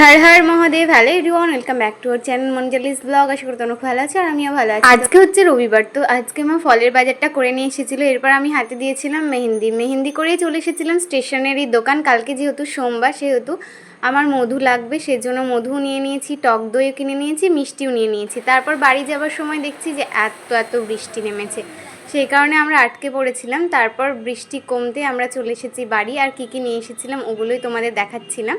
Har Har Mahadev hello everyone welcome back to our channel মঞ্জালিস blog আশা করি তোমরা ভালো আছো আর আমিও ভালো আছি। আজকে হচ্ছে রবিবার, তো আজকে মা ফলের বাজারটা করে নিয়ে এসেছিল। এরপর আমি হাতে দিয়েছিলাম মেহেন্দি। মেহেন্দি করেই চলে এসেছিলাম স্টেশনারি দোকান। কালকে যেহেতু সোমবার, সেহেতু আমার মধু লাগবে, সেজন্য মধু নিয়ে নিয়েছি, টক দইও কিনে নিয়েছি, মিষ্টিও নিয়ে নিয়েছি। তারপর বাড়ি যাওয়ার সময় দেখছি যে এত এত বৃষ্টি নেমেছে। সেই কারণে আমরা আটকে পড়েছিলাম। তারপর বৃষ্টি কমতে আমরা চলে এসেছি বাড়ি। আর কি কি নিয়ে এসেছিলাম ওগুলোই তোমাদের দেখাচ্ছিলাম।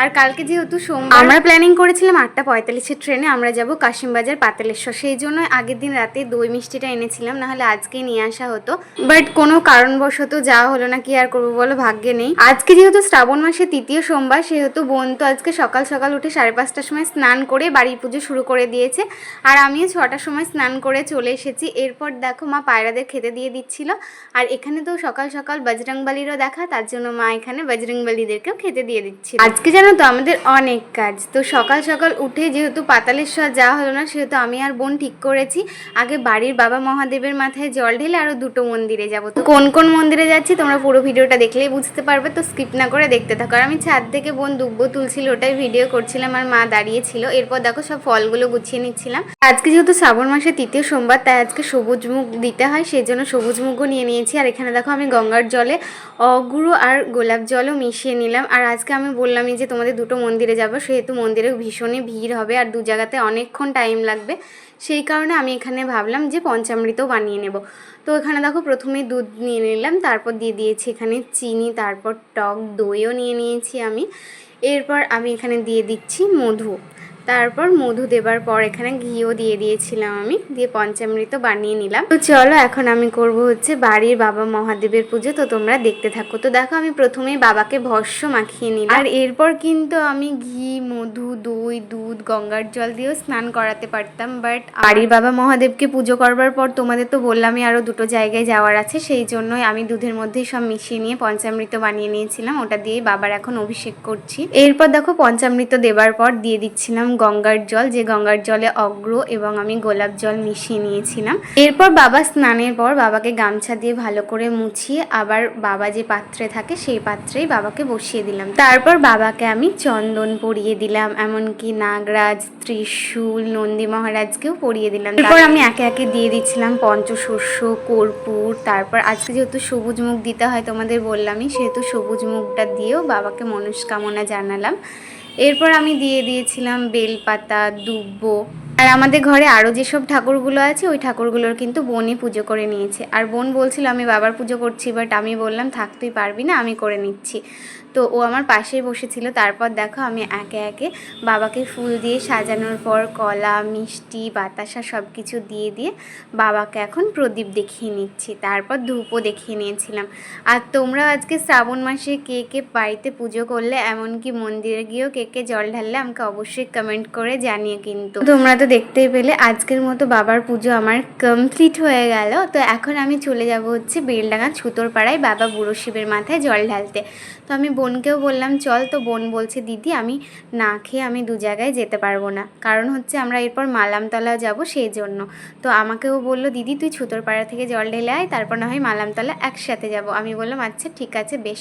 আর কালকে যেহেতু সোমবার আমরা প্ল্যানিং করেছিলাম আটটা পঁয়তাল্লিশের ট্রেনে আমরা যাব কাশিমবাজার পাতালেশ্বর। সেই জন্য আগের দিন রাতে দই মিষ্টিটা এনেছিলাম, নাহলে আজকেই নিয়ে আসা হতো। বাট কোনো কারণবশত যাওয়া হলো না, কি আর করব বলো, ভাগ্যে নেই। আজকে যেহেতু শ্রাবণ মাসের তৃতীয় সোমবার, সেহেতু বোন তো আজকে সকাল সকাল উঠে সাড়ে পাঁচটার সময় স্নান করে বাড়ির পুজো শুরু করে দিয়েছে। আর আমিও ছটার সময় স্নান করে চলে এসেছি। এরপর দেখো মা পায়রাদের খেতে দিয়ে দিচ্ছিল। আর এখানে তো সকাল সকাল বজরংবলিরও দেখা, তার জন্য মা এখানে বজরংবলিদেরকেও খেতে দিয়ে দিচ্ছিল। আজকে জানো তো আমাদের অনেক কাজ। তো সকাল সকাল উঠে যেহেতু পাতালেশ্বর যাওয়া হলো না, সেহেতু আমি আর বোন ঠিক করেছি। আগে বাড়ির বাবা মহাদেবের মাথায় জল ঢেলে আরও দুটো মন্দিরে যাব। তো কোন কোন মন্দিরে যাচ্ছি তোমরা পুরো ভিডিওটা দেখলেই বুঝতে পারবে, তো স্কিপ না করে দেখতে থাকো। আর আমি ছাদ থেকে বোন দুব্বো তুলছিল, ওটাই ভিডিও করছিলাম আর মা দাঁড়িয়েছিল। এরপর দেখো সব ফলগুলো গুছিয়ে নিচ্ছিলাম। আজকে যেহেতু শ্রাবণ মাসের তৃতীয় সোমবার, তাই আজকে সবুজ মুখ দিতে হয়। সেই জন্য সবুজ মুখও নিয়ে নিয়েছি। আর এখানে দেখো আমি গঙ্গার জলে অগুরু আর গোলাপ জলও মিশিয়ে নিলাম। আর আজকে আমি বললামই যে তোমাদের দুটো মন্দিরে যাব, সেহেতু মন্দিরে ভীষণই ভিড় হবে আর দু জায়গাতে অনেকক্ষণ টাইম লাগবে। সেই কারণে আমি এখানে ভাবলাম যে পঞ্চামৃতও বানিয়ে নেব। তো এখানে দেখো প্রথমে দুধ নিয়ে নিলাম, তারপর দিয়ে দিয়েছি এখানে চিনি, তারপর টক, দইও নিয়ে নিয়েছি আমি। এরপর আমি এখানে দিয়ে দিচ্ছি মধু। তারপর মধু দেবার পর এখানে ঘিও দিয়ে দিয়েছিলাম আমি, দিয়ে পঞ্চামৃত বানিয়ে নিলাম। তো চলো এখন আমি করব হচ্ছে বাড়ির বাবা মহাদেবের পুজো, তো তোমরা দেখতে থাকো। তো দেখো আমি প্রথমেই বাবাকে ভস্য মাখিয়ে নিলাম। আর এরপর কিন্তু আমি ঘি, মধু, দই, দুধ, গঙ্গার জল দিয়েও স্নান করাতে পারতাম, বাট বাড়ির বাবা মহাদেবকে পুজো করবার পর তোমাদের তো বললামই আরও দুটো জায়গায় যাওয়ার আছে, সেই জন্যই আমি দুধের মধ্যেই সব মিশিয়ে নিয়ে পঞ্চামৃত বানিয়ে নিয়েছিলাম, ওটা দিয়ে বাবার এখন অভিষেক করছি। এরপর দেখো পঞ্চামৃত দেবার পর দিয়ে দিচ্ছিলাম গঙ্গার জল, যে গঙ্গার জলে অগ্র এবং আমি গোলাপ জল মিশিয়ে নিয়েছিলাম। এরপর বাবা স্নানের পর বাবাকে গামছা দিয়ে ভালো করে মুছিয়ে আবার বাবা যে পাত্রে থাকে সেই পাত্রেই বাবাকে বসিয়ে দিলাম। তারপর বাবাকে আমি চন্দন পরিয়ে দিলাম, এমনকি নাগরাজ, ত্রিশূল, নন্দী মহারাজকেও পরিয়ে দিলাম। এরপর আমি একে একে দিয়ে দিচ্ছিলাম পঞ্চশস্য, কর্পূর, তারপর আজকে যেহেতু সবুজ মুখ দিতে হয় তোমাদের বললামই, সেহেতু সবুজ মুখটা দিয়েও বাবাকে মনস্কামনা জানালাম। এরপর আমি দিয়ে দিয়েছিলাম বেলপাতা দুব্ব আর আমাদের ঘরে আরও যেসব ঠাকুরগুলো আছে, ওই ঠাকুরগুলোর কিন্তু বোনই পুজো করে নিয়েছে। আর বোন বলছিল, আমি বাবার পুজো করছি বাট আমি বললাম, থাক, তুই পারবি না, আমি করে নিচ্ছি। তো ও আমার পাশেই বসেছিল। তারপর দেখো, আমি একে একে বাবাকে ফুল দিয়ে সাজানোর পর কলা, মিষ্টি, বাতাসা সব কিছু দিয়ে দিয়ে বাবাকে এখন প্রদীপ দেখিয়ে নিচ্ছি। তারপর ধূপও দেখিয়ে নিয়েছিলাম। আর তোমরা আজকে শ্রাবণ মাসে কে কে বাড়িতে পুজো করলে, এমনকি মন্দিরে গিয়েও কে কে জল ঢাললে, আমাকে অবশ্যই কমেন্ট করে জানিয়ে কিন্তু। তোমরা তো দেখতেই পেলে আজকের মতো বাবার পুজো আমার কমপ্লিট হয়ে গেল। তো এখন আমি চলে যাব হচ্ছে বেলডাঙ্গা ছুতোর পাড়ায় বাবা বুড়ো শিবের মাথায় জল ঢালতে। তো আমি বোনকেও বললাম, চল। তো বোন বলছে, দিদি, আমি না খেয়ে আমি দু জায়গায় যেতে পারব না। কারণ হচ্ছে আমরা এরপর মালামতলা যাব সেই জন্য তো আমাকেও বলল, দিদি, তুই ছুতোর পাড়া থেকে জল ঢেলে আয়, তারপর না হয় মালামতলা একসাথে যাব। আমি বললাম আচ্ছা ঠিক আছে, বেশ।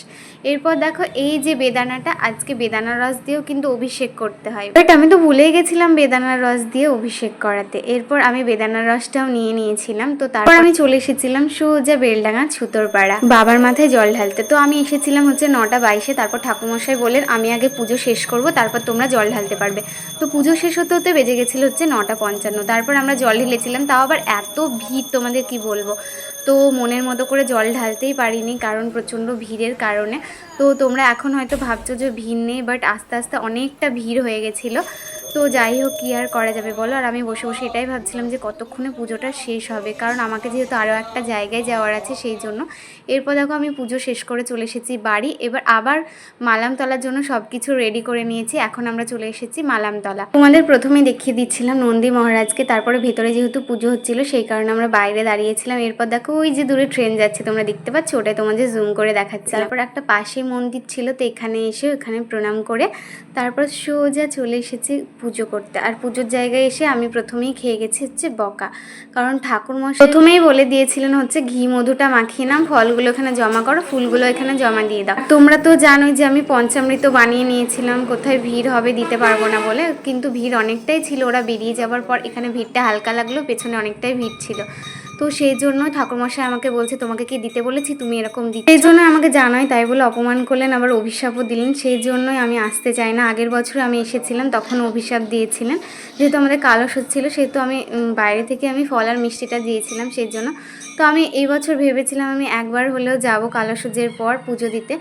এরপর দেখো, এই যে বেদানাটা, আজকে বেদানার রস দিয়েও কিন্তু অভিষেক করতে হয়। বাট আমি তো ভুলেই গেছিলাম বেদানার রস দিয়ে অভিষেক করাতে। এরপর আমি বেদানার রসটাও নিয়ে নিয়েছিলাম। তো তারপর আমি চলে এসেছিলাম সোজা বেলডাঙ্গা ছুতোর পাড়া বাবার মাথায় জল ঢালতে। তো আমি এসেছিলাম হচ্ছে নটা বাইশে। তারপর ঠাকুমশাই বলেন আমি আগে পুজো শেষ করব, তারপর তোমরা জল ঢালতে পারবে। তো পুজো শেষ হতে হতে বেজে গেছিল হচ্ছে নটা পঞ্চান্ন। তারপর আমরা জল ঢেলেছিলাম। তাও আবার এত ভিড়, তোমাদের কি বলব? তো মনের মতো করে জল ঢালতেই পারিনি, কারণ প্রচণ্ড ভিড়ের কারণে। তো তোমরা এখন হয়তো ভাবছ যে ভিড় নেই বাট আস্তে আস্তে অনেকটা ভিড় হয়ে গেছিল। তো যাই হোক, কী আর করা যাবে বলো? আর আমি বসে বসে এটাই ভাবছিলাম যে কতক্ষণে পুজোটা শেষ হবে। কারণ আমাকে যেহেতু আরও একটা জায়গায় যাওয়ার আছে সেই জন্য। এরপর দেখো, আমি পুজো শেষ করে চলে এসেছি বাড়ি। এবার আবার মালামতলার জন্য সব কিছু রেডি করে নিয়েছি। এখন আমরা চলে এসেছি মালামতলা। তোমাদের প্রথমে দেখিয়ে দিচ্ছিলাম নন্দী মহারাজকে। তারপরে ভেতরে যেহেতু পুজো হচ্ছিল, সেই কারণে আমরা বাইরে দাঁড়িয়েছিলাম। এরপর দেখো, ওই যে দূরে ট্রেন যাচ্ছে, তোমরা দেখতে পাচ্ছ? ওটাই তোমাদের জুম করে দেখাচ্ছে। তারপর একটা পাশে মন্দির ছিল, তো এখানে এসে ওখানে প্রণাম করে তারপর সোজা চলে এসেছি পুজো করতে। আর পুজোর জায়গায় এসে আমি প্রথমেই খেয়ে গেছি হচ্ছে বকা। কারণ ঠাকুর মশাই প্রথমেই বলে দিয়েছিলেন হচ্ছে ঘি, মধুটা মাখিয়ে নাম ফলগুলো এখানে জমা করো, ফুলগুলো এখানে জমা দিয়ে দাও। তোমরা তো জানোই যে আমি পঞ্চামৃত বানিয়ে নিয়েছিলাম, কোথায় ভিড় হবে দিতে পারব না বলে, কিন্তু ভিড় অনেকটাই ছিল। ওরা বেরিয়ে যাওয়ার পর এখানে ভিড়টা হালকা লাগল, পেছনে অনেকটাই ভিড় ছিল। তো সেই জন্য ঠাকুরমশাই আমাকে বলছে, তোমাকে কি দিতে বলেছি? তুমি এরকম দিতে সেই জন্য আমাকে জানাই তাই বলে অপমান করলেন, আবার অভিশাপও দিলেন। সেই জন্যই আমি আসতে চাই না। আগের বছর আমি এসেছিলাম, তখন অভিশাপ দিয়েছিলেন। যেহেতু আমাদের কালস হচ্ছিল সেহেতু আমি বাইরে থেকে আমি ফল আর মিষ্টিটা দিয়েছিলাম সেই জন্য। তো আমি এই বছর ভেবেছিলাম আমি একবার হলেও যাব কালসজ্জের পর পুজো দিতে।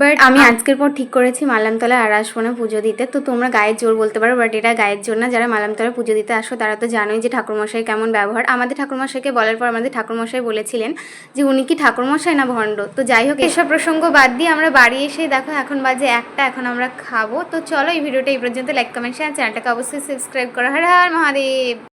বাট আমি আজকের পর ঠিক করেছি মালামতলায় আর আসব না পুজো দিতে। তো তোমরা গায়ের জোর বলতে পারো বাট এটা গায়ের জোর না। যারা মালামতলায় পুজো দিতে আসো তারা তো জানোই যে ঠাকুরমশাই কেমন ব্যবহার। আমাদের ঠাকুরমশাইকে বলার পর আমাদের ঠাকুরমশাই বলেছিলেন যে উনি কি ঠাকুরমশাই না ভণ্ড। তো যাই হোক এসব প্রসঙ্গ বাদ দিয়ে আমরা বাড়ি এসে দেখো এখন বাজে একটা এখন আমরা খাব। তো চলো এই ভিডিওটা এই পর্যন্ত। লাইক কমেন্ট শেয়ার চ্যানেলটাকে অবশ্যই সাবস্ক্রাইব করো। হর হর মহাদেব!